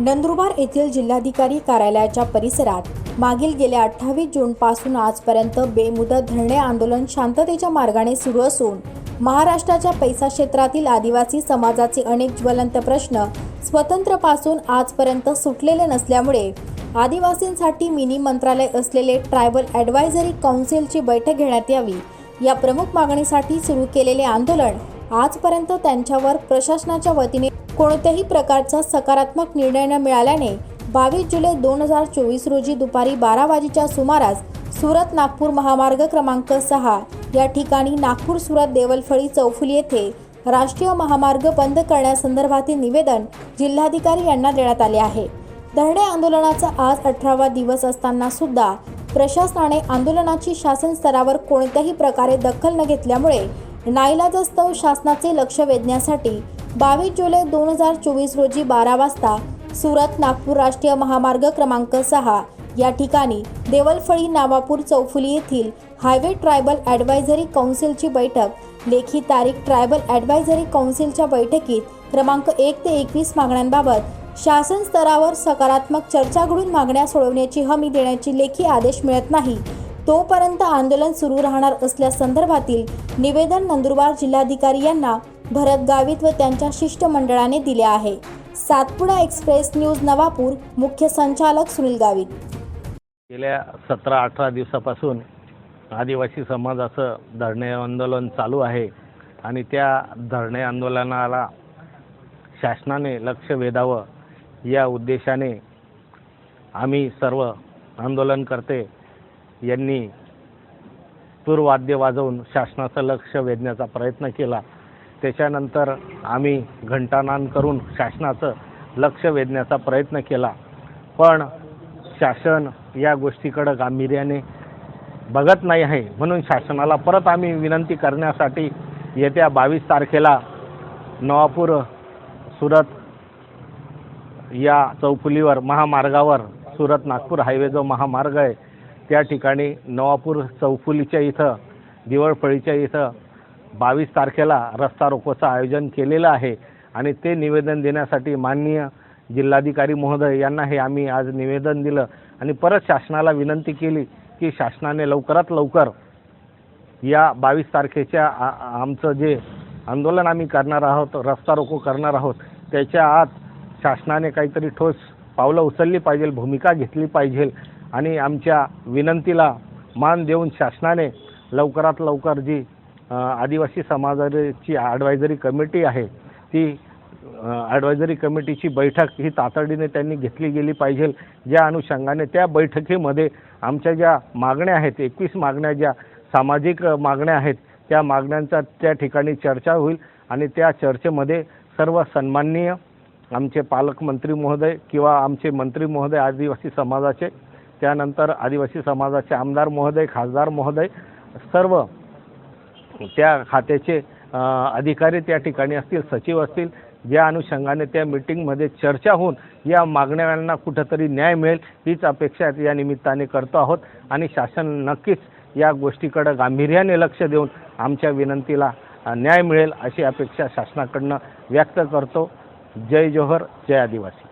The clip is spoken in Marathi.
नंदुरबार येथील जिल्हाधिकारी कार्यालयाच्या परिसरात मागील गेल्या अठ्ठावीस जूनपासून आजपर्यंत बेमुदत धरणे आंदोलन शांततेच्या मार्गाने सुरू असून महाराष्ट्राच्या पैसा क्षेत्रातील आदिवासी समाजाचे अनेक ज्वलंत प्रश्न स्वतंत्रपासून आजपर्यंत सुटलेले नसल्यामुळे आदिवासींसाठी मिनी मंत्रालय असलेले ट्रायबल ॲडवायझरी काउन्सिलची बैठक घेण्यात यावी या प्रमुख मागणीसाठी सुरू केलेले आंदोलन आजपर्यंत त्यांच्यावर प्रशासनाच्या वतीने कोणत्याही प्रकारचा सकारात्मक निर्णय न मिळाल्याने बावीस जुलै दोन हजार चोवीस रोजी दुपारी बारा वाजेच्या सुमारास सुरत नागपूर महामार्ग क्रमांक सहा या ठिकाणी नागपूर सुरत देवलफळी चौफुली येथे राष्ट्रीय महामार्ग बंद करण्यासंदर्भातील निवेदन जिल्हाधिकारी यांना देण्यात आले आहे. धरणे आंदोलनाचा आज अठरावा दिवस असताना सुद्धा प्रशासनाने आंदोलनाची शासन स्तरावर कोणत्याही प्रकारे दखल न घेतल्यामुळे नाईलाजस्तव शासनाचे लक्ष वेधण्यासाठी बावीस जुलै दोन हजार चोवीस रोजी बारा वाजता सुरत नागपूर राष्ट्रीय महामार्ग क्रमांक सहा या ठिकाणी देवलफळी नावापूर चौफुली येथील हायवे ट्रायबल ॲडवायझरी कौन्सिलची बैठक लेखी तारीख ट्रायबल ॲडवायझरी कौन्सिलच्या बैठकीत क्रमांक एक ते एकवीस मागण्यांबाबत शासन स्तरावर सकारात्मक चर्चा घडून मागण्या सोडवण्याची हमी देण्याची लेखी आदेश मिळत नाही. तोपर्यंत आंदोलन सुरू राहणार असल्या संदर्भातील निवेदन नंदुरबार जिल्हाधिकारी यांना भरत गावित व त्यांच्या शिष्टमंडळाने दिले आहे. सातपुडा एक्सप्रेस न्यूज नवापूर मुख्य संचालक सुनील गावित. गेल्या सतरा अठरा दिवसापासून आदिवासी समाजाचं धरणे आंदोलन चालू आहे आणि त्या धरणे आंदोलनाला शासनाने लक्ष वेधावं या उद्देशाने आम्ही सर्व आंदोलनकर्ते यांनी तूरवाद्य वाजवून शासनाचं लक्ष वेधण्याचा प्रयत्न केला. त्याच्यानंतर आम्ही घंटानान करून शासनाचं लक्ष वेधण्याचा प्रयत्न केला. पण शासन या गोष्टीकडं गांभीर्याने बघत नाही आहे. म्हणून शासनाला परत आम्ही विनंती करण्यासाठी येत्या बावीस तारखेला नवापूर सुरत या चौफुलीवर महामार्गावर सुरत नागपूर हायवे जो महामार्ग आहे त्या ठिकाणी नवापूर चौफुलीच्या इथं दिवळफळीच्या इथं बावीस तारखेला रस्ता रोकोचं आयोजन केलेलं आहे आणि ते निवेदन देण्यासाठी माननीय जिल्हाधिकारी महोदय यांना हे आम्ही आज निवेदन दिलं आणि परत शासनाला विनंती केली की शासनाने लवकरात लवकर या बावीस तारखेच्या आ- आमचं जे आंदोलन आम्ही करणार आहोत रस्ता रोको करणार आहोत त्याच्या आत शासनाने काहीतरी ठोस पावलं उचलली पाहिजे भूमिका घेतली पाहिजे आणि आमच्या विनंतीला मान देऊन शासनाने लवकरात लवकर जी आदिवासी समाजाची ॲडवायझरी कमिटी आहे. ती ॲडवायझरी कमिटीची बैठक ही तातडीने त्यांनी घेतली गेली पाहिजे. ज्या अनुषंगाने त्या बैठकीमध्ये आमच्या ज्या मागण्या आहेत एकवीस मागण्या ज्या सामाजिक मागण्या आहेत त्या मागण्यांचा त्या ठिकाणी चर्चा होईल आणि त्या चर्चेमध्ये सर्व सन्माननीय आमचे पालकमंत्री महोदय किंवा आमचे मंत्री महोदय आदिवासी समाजाचे त्यानंतर आदिवासी समाजाचे आमदार महोदय खासदार महोदय सर्व त्या खात्याचे अधिकारी त्या ठिकाणी असतील सचिव असतील ज्या अनुषंगाने त्या मिटिंगमध्ये चर्चा होऊन या मागण्यांना कुठंतरी न्याय मिळेल हीच अपेक्षा या निमित्ताने करतो आहोत. आणि शासन नक्कीच या गोष्टीकडं गांभीर्याने लक्ष देऊन आमच्या विनंतीला न्याय मिळेल अशी अपेक्षा शासनाकडनं व्यक्त करतो. जय जोहर जय आदिवासी.